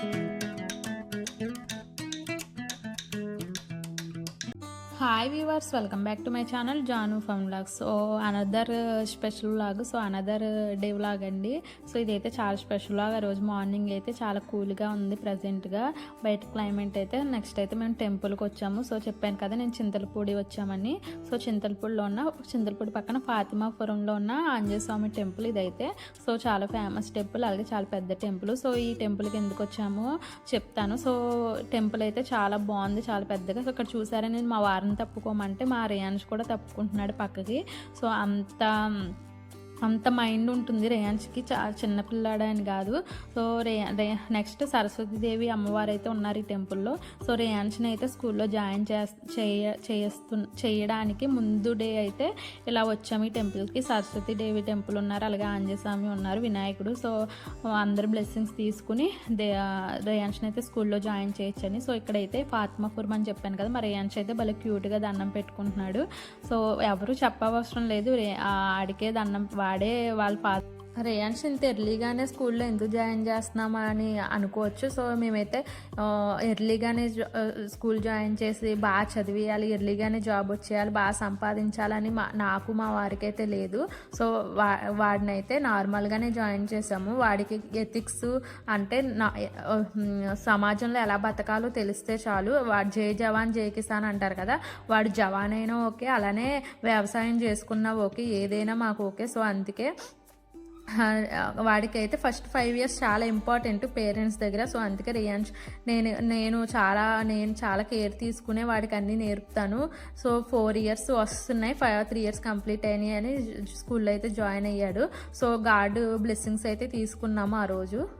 Thank you. Hi viewers welcome back to my channel Janu fam vlog so another special vlog so another day vlog అండి. So ఇదైతే చాలా special vlog ఆ రోజు morning అయితే చాలా కూల్గా ఉంది ప్రజెంట్గా బయట క్లైమేట్ అయితే నెక్స్ట్ అయితే మేము టెంపుల్కి వచ్చాము. సో చెప్పాను కదా నేను చింతలపూడి వచ్చామని. సో చింతలపూడిలో ఉన్న చింతలపూడి పక్కన ఫాతిమాపురంలో ఉన్న ఆంజనేయ స్వామి టెంపుల్ ఇదైతే. సో చాలా ఫేమస్ టెంపుల్ అలాగే చాలా పెద్ద టెంపుల్ సో ఈ టెంపుల్కి ఎందుకు వచ్చామో? చెప్తాను. సో టెంపుల్ అయితే చాలా బాగుంది చాలా పెద్దగా. సో ఇక్కడ చూసారా నేను మా వారిని తప్పుకోమంటే మా రేయాన్స్ కూడా తప్పుకుంటున్నాడు పక్కకి. సో అంత అంత మైండ్ ఉంటుంది రేయాన్స్కి. చా చిన్నపిల్లాడు అని కాదు. సో రే రే నెక్స్ట్ సరస్వతీదేవి అమ్మవారు అయితే ఉన్నారు ఈ టెంపుల్లో. సో రేయాన్స్ని అయితే స్కూల్లో జాయిన్ చేయ చేస్తు చేయడానికి ముందు డే అయితే ఇలా వచ్చాము ఈ టెంపుల్కి. సరస్వతీదేవి టెంపుల్ ఉన్నారు అలాగే ఆంజస్వామి ఉన్నారు వినాయకుడు. సో అందరు బ్లెస్సింగ్స్ తీసుకుని దే రేయాన్స్ని అయితే స్కూల్లో జాయిన్ చేయొచ్చని. సో ఇక్కడైతే ఫాత్మాపురం అని చెప్పాను కదా మరి రేయాన్స్ అయితే భలే క్యూట్గా దండం పెట్టుకుంటున్నాడు. సో ఎవరు చెప్పవసరం లేదు. రే ఆడికే దండం వాడే వాళ్ళ ఫా రేయాన్స్ ఇంత ఎర్లీగానే స్కూల్లో ఎందుకు జాయిన్ చేస్తున్నామా అని అనుకోవచ్చు. సో మేమైతే ఎర్లీగానే స్కూల్ జాయిన్ చేసి బాగా చదివేయాలి ఎర్లీగానే జాబ్ వచ్చేయాలి బాగా సంపాదించాలని మా నాకు మా వారికి అయితే లేదు. సో వా వాడినైతే నార్మల్గానే జాయిన్ చేసాము వాడికి ఎథిక్స్ అంటే నా సమాజంలో ఎలా బతకాలో తెలిస్తే చాలు. వాడు జై జవాన్ జై కిసాన్ అంటారు కదా వాడు జవాన్ అయినా ఓకే అలానే వ్యవసాయం చేసుకున్నా ఓకే ఏదైనా మాకు ఓకే. సో అందుకే వాడికైతే ఫస్ట్ ఫైవ్ ఇయర్స్ చాలా ఇంపార్టెంట్ పేరెంట్స్ దగ్గర. సో అందుకే రియాన్స్ నేను నేను చాలా నేను చాలా కేర్ తీసుకునే వాడికి అన్నీ నేర్పుతాను. సో ఫోర్ ఇయర్స్ వస్తున్నాయి. ఫైవ్ త్రీ ఇయర్స్ కంప్లీట్ అయినాయి అని స్కూల్లో అయితే జాయిన్ అయ్యాడు. సో గాడ్ బ్లెస్సింగ్స్ అయితే తీసుకున్నాము ఆ రోజు.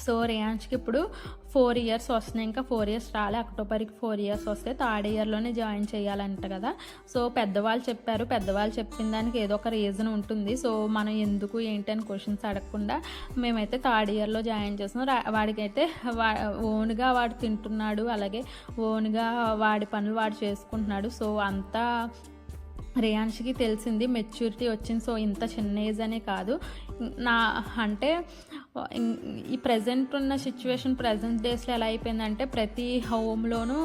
సో రేయాన్స్కి ఇప్పుడు ఫోర్ ఇయర్స్ వస్తున్నాయి. ఇంకా ఫోర్ ఇయర్స్ రాలే. అక్టోబర్కి ఫోర్ ఇయర్స్ వస్తే థర్డ్ ఇయర్లోనే జాయిన్ చేయాలంట కదా. సో పెద్దవాళ్ళు చెప్పారు. పెద్దవాళ్ళు చెప్పిన దానికి ఏదో ఒక రీజన్ ఉంటుంది. సో మనం ఎందుకు ఏంటి అని క్వశ్చన్స్ అడగకుండా మేమైతే థర్డ్ ఇయర్లో జాయిన్ చేస్తున్నాం. వాడికైతే వా ఓన్గా వాడు తింటున్నాడు. అలాగే ఓన్గా వాడి పనులు వాడు చేసుకుంటున్నాడు. సో అంతా రియాన్షికి తెలిసింది మెచ్యూరిటీ వచ్చింది. సో ఇంత చిన్న ఏజ్ అనే కాదు. నా అంటే ఈ ప్రజెంట్ ఉన్న సిచ్యువేషన్ ప్రజెంట్ డేస్లో ఎలా అయిపోయిందంటే ప్రతి హోమ్లోనూ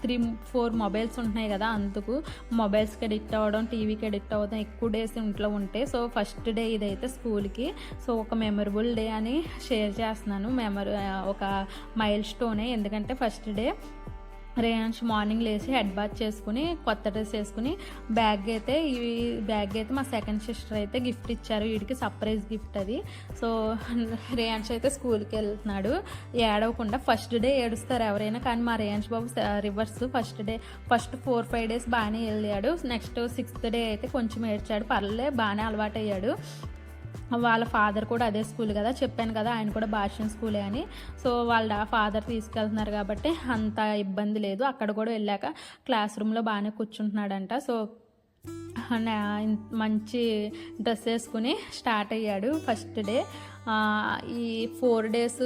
త్రీ ఫోర్ మొబైల్స్ ఉంటున్నాయి కదా అందుకు. మొబైల్స్కి అడిక్ట్ అవ్వడం టీవీకి అడిక్ట్ అవ్వడం ఎక్కువ డేస్ ఇంట్లో ఉంటే. సో ఫస్ట్ డే ఇదైతే స్కూల్కి. సో ఒక మెమరబుల్ డే అని షేర్ చేస్తున్నాను. మెమర ఒక మైల్ స్టోనే ఎందుకంటే ఫస్ట్ డే రేయాన్స్ మార్నింగ్ లేచి హెడ్ బాత్ చేసుకుని కొత్త డ్రెస్ వేసుకుని బ్యాగ్ అయితే ఈ బ్యాగ్ అయితే మా సెకండ్ సిస్టర్ అయితే గిఫ్ట్ ఇచ్చారు. వీడికి సర్ప్రైజ్ గిఫ్ట్ అది. సో రేయాన్స్ అయితే స్కూల్కి వెళ్తున్నాడు. ఏడవకుండా ఫస్ట్ డే ఏడుస్తారు ఎవరైనా కానీ మా రేయాన్స్ బాబు reverse first day first four five days బాగానే వెళ్ళాడు. నెక్స్ట్ సిక్స్త్ డే అయితే కొంచెం ఏడ్చాడు. పర్లే బాగానే అలవాటు అయ్యాడు వాళ్ళ ఫాదర్ కూడా అదే స్కూల్ కదా చెప్పాను కదా ఆయన కూడా భాషణ స్కూలే అని. సో వాళ్ళ ఫాదర్ తీసుకెళ్తున్నారు కాబట్టి అంత ఇబ్బంది లేదు. అక్కడ కూడా వెళ్ళాక క్లాస్ రూమ్లో బాగానే కూర్చుంటున్నాడంట. సో మంచి డ్రెస్ వేసుకుని స్టార్ట్ అయ్యాడు ఫస్ట్ డే. ఈ ఫోర్ డేస్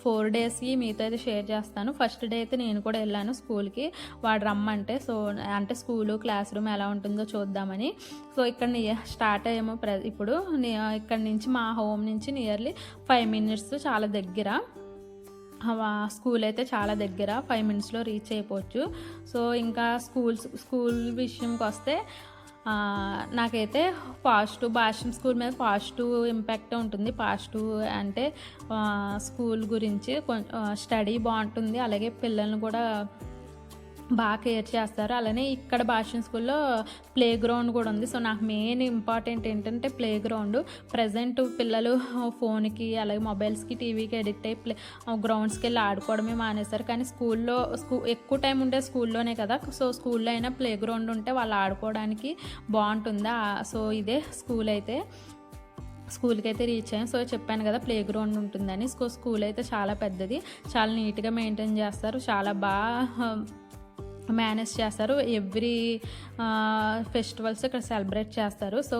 ఫోర్ డేస్కి మీతో అయితే షేర్ చేస్తాను. ఫస్ట్ డే అయితే నేను కూడా వెళ్ళాను స్కూల్కి. వాడు రమ్మంటే సో అంటే స్కూలు క్లాస్ రూమ్ ఎలా ఉంటుందో చూద్దామని. సో ఇక్కడ స్టార్ట్ అయ్యాము ప్ర ఇప్పుడు ఇక్కడ నుంచి మా హోమ్ నుంచి నియర్లీ ఫైవ్ మినిట్స్ చాలా దగ్గర. స్కూల్ అయితే చాలా దగ్గర ఫైవ్ మినిట్స్లో రీచ్ అయిపోవచ్చు. సో ఇంకా స్కూల్స్ స్కూల్ విషయంకి వస్తే నాకైతే పాజిటివ్ భాషం స్కూల్ మీద పాజిటివ్ ఇంపాక్ట్ ఉంటుంది. పాజిటివ్ అంటే స్కూల్ గురించి స్టడీ బాగుంటుంది. అలాగే పిల్లల్ని కూడా బాగా కేర్ చేస్తారు. అలానే ఇక్కడ భాషణ స్కూల్లో ప్లే గ్రౌండ్ కూడా ఉంది. సో నాకు మెయిన్ ఇంపార్టెంట్ ఏంటంటే ప్లే గ్రౌండ్ ప్రజెంట్ పిల్లలు ఫోన్కి అలాగే మొబైల్స్కి టీవీకి అడిక్ట్ అయ్యి ప్లే గ్రౌండ్స్కి వెళ్ళి ఆడుకోవడమే మానేస్తారు కానీ స్కూల్లో స్కూ ఎక్కువ టైం ఉండే స్కూల్లోనే కదా. సో స్కూల్లో అయినా ప్లే గ్రౌండ్ ఉంటే వాళ్ళు ఆడుకోవడానికి బాగుంటుందా? సో ఇదే స్కూల్ అయితే. స్కూల్కి అయితే రీచ్ అయ్యాం సో చెప్పాను కదా ప్లే గ్రౌండ్ ఉంటుందని. సో స్కూల్ అయితే చాలా పెద్దది. చాలా నీట్గా మెయింటైన్ చేస్తారు. చాలా బాగా మేనేజ్ చేస్తారు. ఎవ్రీ ఫెస్టివల్స్ ఇక్కడ సెలబ్రేట్ చేస్తారు. సో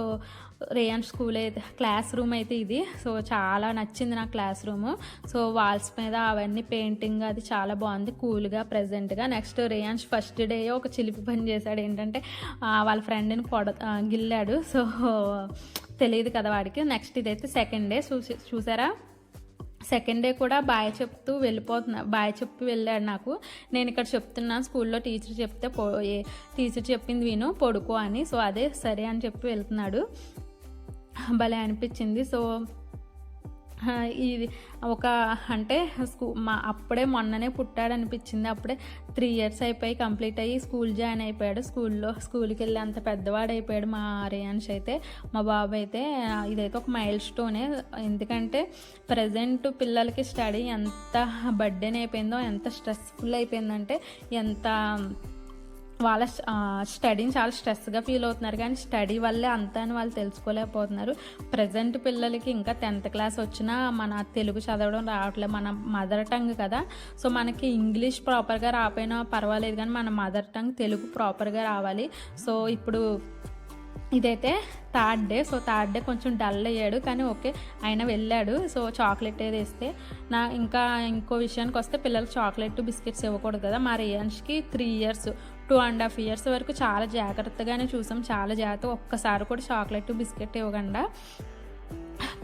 రేయాన్ స్కూల్ అయితే క్లాస్ రూమ్ అయితే ఇది. సో చాలా నచ్చింది నా క్లాస్ రూమ్. సో వాల్స్ మీద అవన్నీ పెయింటింగ్ అది చాలా బాగుంది. కూల్గా ప్రజెంట్గా. నెక్స్ట్ రేయాన్స్ ఫస్ట్ డే ఒక చిలిపి పని చేశాడు. ఏంటంటే వాళ్ళ ఫ్రెండ్ని కొడ గిల్లాడు. సో తెలియదు కదా వాడికి. నెక్స్ట్ ఇదైతే సెకండ్ డే. చూసి చూసారా? సెకండ్ డే కూడా బాయ్ చెప్తూ వెళ్ళిపోతున్నా. బాయ్ చెప్పి వెళ్ళాడు నాకు. నేను ఇక్కడ చెప్తున్నాను స్కూల్లో టీచర్ చెప్తే పో ఏ- టీచర్ చెప్పింది విను పడుకో అని. సో అదే సరే అని చెప్పి వెళ్తున్నాడు. భలే అనిపించింది. సో ఇది ఒక అంటే స్కూ మా అప్పుడే మొన్ననే పుట్టాడు అనిపించింది అప్పుడే త్రీ ఇయర్స్ అయిపోయి కంప్లీట్ అయ్యి స్కూల్ జాయిన్ అయిపోయాడు. స్కూల్లో స్కూల్కి వెళ్ళి అంత పెద్దవాడు అయిపోయాడు మా రేయాన్ష్ అయితే మా బాబు అయితే ఇదైతే ఒక మైల్ స్టోనే ఎందుకంటే ప్రజెంట్ పిల్లలకి స్టడీ ఎంత బర్డెన్ అయిపోయిందో ఎంత స్ట్రెస్ఫుల్ అయిపోయిందంటే ఎంత వాళ్ళ స్టడీని చాలా స్ట్రెస్గా ఫీల్ అవుతున్నారు. కానీ స్టడీ వల్లే అంతా అని వాళ్ళు తెలుసుకోలేకపోతున్నారు. ప్రజెంట్ పిల్లలకి ఇంకా టెన్త్ క్లాస్ వచ్చినా మన తెలుగు చదవడం రావట్లేదు మన మదర్ టంగ్ కదా. సో మనకి ఇంగ్లీష్ ప్రాపర్గా రాపోయినా పర్వాలేదు. కానీ మన మదర్ టంగ్ తెలుగు ప్రాపర్గా రావాలి. సో ఇప్పుడు ఇదైతే third day so third day కొంచెం డల్ అయ్యాడు. కానీ ఓకే ఆయన వెళ్ళాడు. సో చాక్లెట్ ఏది ఇస్తే నా ఇంకా ఇంకో విషయానికి వస్తే పిల్లలు చాక్లెట్ బిస్కెట్స్ ఇవ్వకూడదు కదా. మా రియాన్స్కి three years two and half years వరకు చాలా జాగ్రత్తగానే చూసాం. చాలా జాగ్రత్త ఒక్కసారి కూడా చాక్లెట్ బిస్కెట్ ఇవ్వకుండా.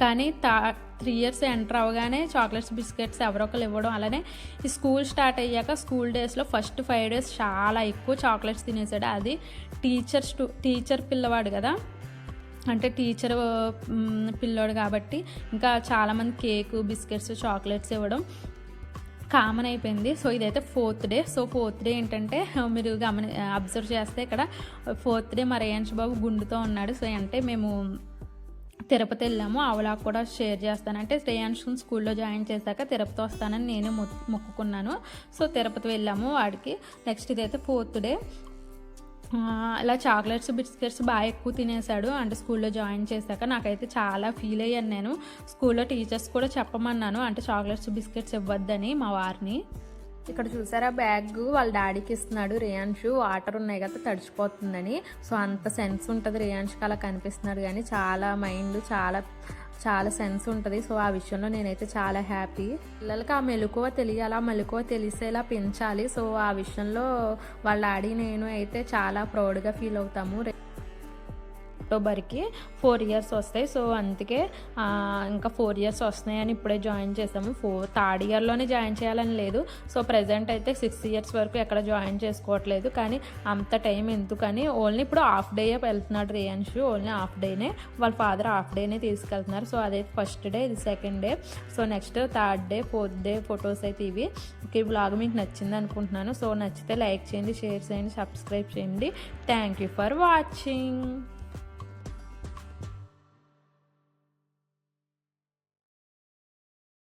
కానీ తా త్రీ ఇయర్స్ ఎంటర్ అవగానే చాక్లెట్స్ బిస్కెట్స్ ఎవరొకరు ఇవ్వడం అలానే ఈ స్కూల్ స్టార్ట్ అయ్యాక స్కూల్ డేస్లో ఫస్ట్ ఫైవ్ డేస్ చాలా ఎక్కువ చాక్లెట్స్ తినేసాడు. అది టీచర్ స్టూ టీచర్ పిల్లవాడు కదా. అంటే టీచర్ పిల్లోడు కాబట్టి ఇంకా చాలామంది కేకు బిస్కెట్స్ చాక్లెట్స్ ఇవ్వడం. కామన్ అయిపోయింది. సో ఇదైతే fourth day. So fourth day ఏంటంటే మీరు గమని అబ్జర్వ్ చేస్తే ఇక్కడ ఫోర్త్ డే మా రేయంష్ బాబు గుండుతో ఉన్నాడు. సో అంటే మేము తిరుపతి వెళ్ళాము. అవలా కూడా షేర్ చేస్తాను. అంటే శ్రేయాంశుని స్కూల్లో జాయిన్ చేశాక తిరుపతి వస్తానని నేను మొక్కుకున్నాను. సో తిరుపతి వెళ్ళాము వాడికి. నెక్స్ట్ ఇదైతే ఫోర్త్ డే. అలా చాక్లెట్స్ బిస్కెట్స్ బాగా ఎక్కువ తినేసాడు అంటే స్కూల్లో జాయిన్ చేశాక నాకైతే చాలా ఫీల్ అయ్యాను నేను. స్కూల్లో టీచర్స్ కూడా చెప్పమన్నాను అంటే చాక్లెట్స్ బిస్కెట్స్ ఇవ్వద్దని మా వారిని. ఇక్కడ చూసారా బ్యాగ్ వాళ్ళ డాడీకి ఇస్తున్నాడు రియాన్షు. వాటర్ ఉన్నాయి కదా తడిచిపోతుందని. సో అంత సెన్స్ ఉంటుంది రియాన్ష్కి అలా కనిపిస్తున్నాడు. కానీ చాలా మైండ్ చాలా చాలా సెన్స్ ఉంటుంది. సో ఆ విషయంలో నేనైతే చాలా హ్యాపీ. పిల్లలకి ఆ మెలకువ తెలియాలి ఆ మెలకువ తెలిసేలా పెంచాలి. సో ఆ విషయంలో వాళ్ళ డాడీ నేను అయితే చాలా ప్రౌడ్గా ఫీల్ అవుతాము. అక్టోబర్కి ఫోర్ ఇయర్స్ వస్తాయి. సో అందుకే ఇంకా ఫోర్ ఇయర్స్ వస్తున్నాయని ఇప్పుడే జాయిన్ చేసాము. ఫోర్ థర్డ్ ఇయర్లోనే జాయిన్ చేయాలని లేదు. సో ప్రజెంట్ అయితే సిక్స్ ఇయర్స్ వరకు ఎక్కడ జాయిన్ చేసుకోవట్లేదు. కానీ అంత టైం ఎందుకని ఓన్లీ ఇప్పుడు హాఫ్ డే వెళ్తున్నాడు రేయన్షు. ఓన్లీ హాఫ్ డేనే వాళ్ళ ఫాదర్ హాఫ్ డేనే తీసుకెళ్తున్నారు. సో అదే ఫస్ట్ డే ఇది second day so next third day fourth day photos అయితే ఇవి. ఈ బ్లాగ్ మీకు నచ్చింది అనుకుంటున్నాను. సో నచ్చితే లైక్ చేయండి షేర్ చేయండి సబ్స్క్రైబ్ చేయండి. Thank you for watching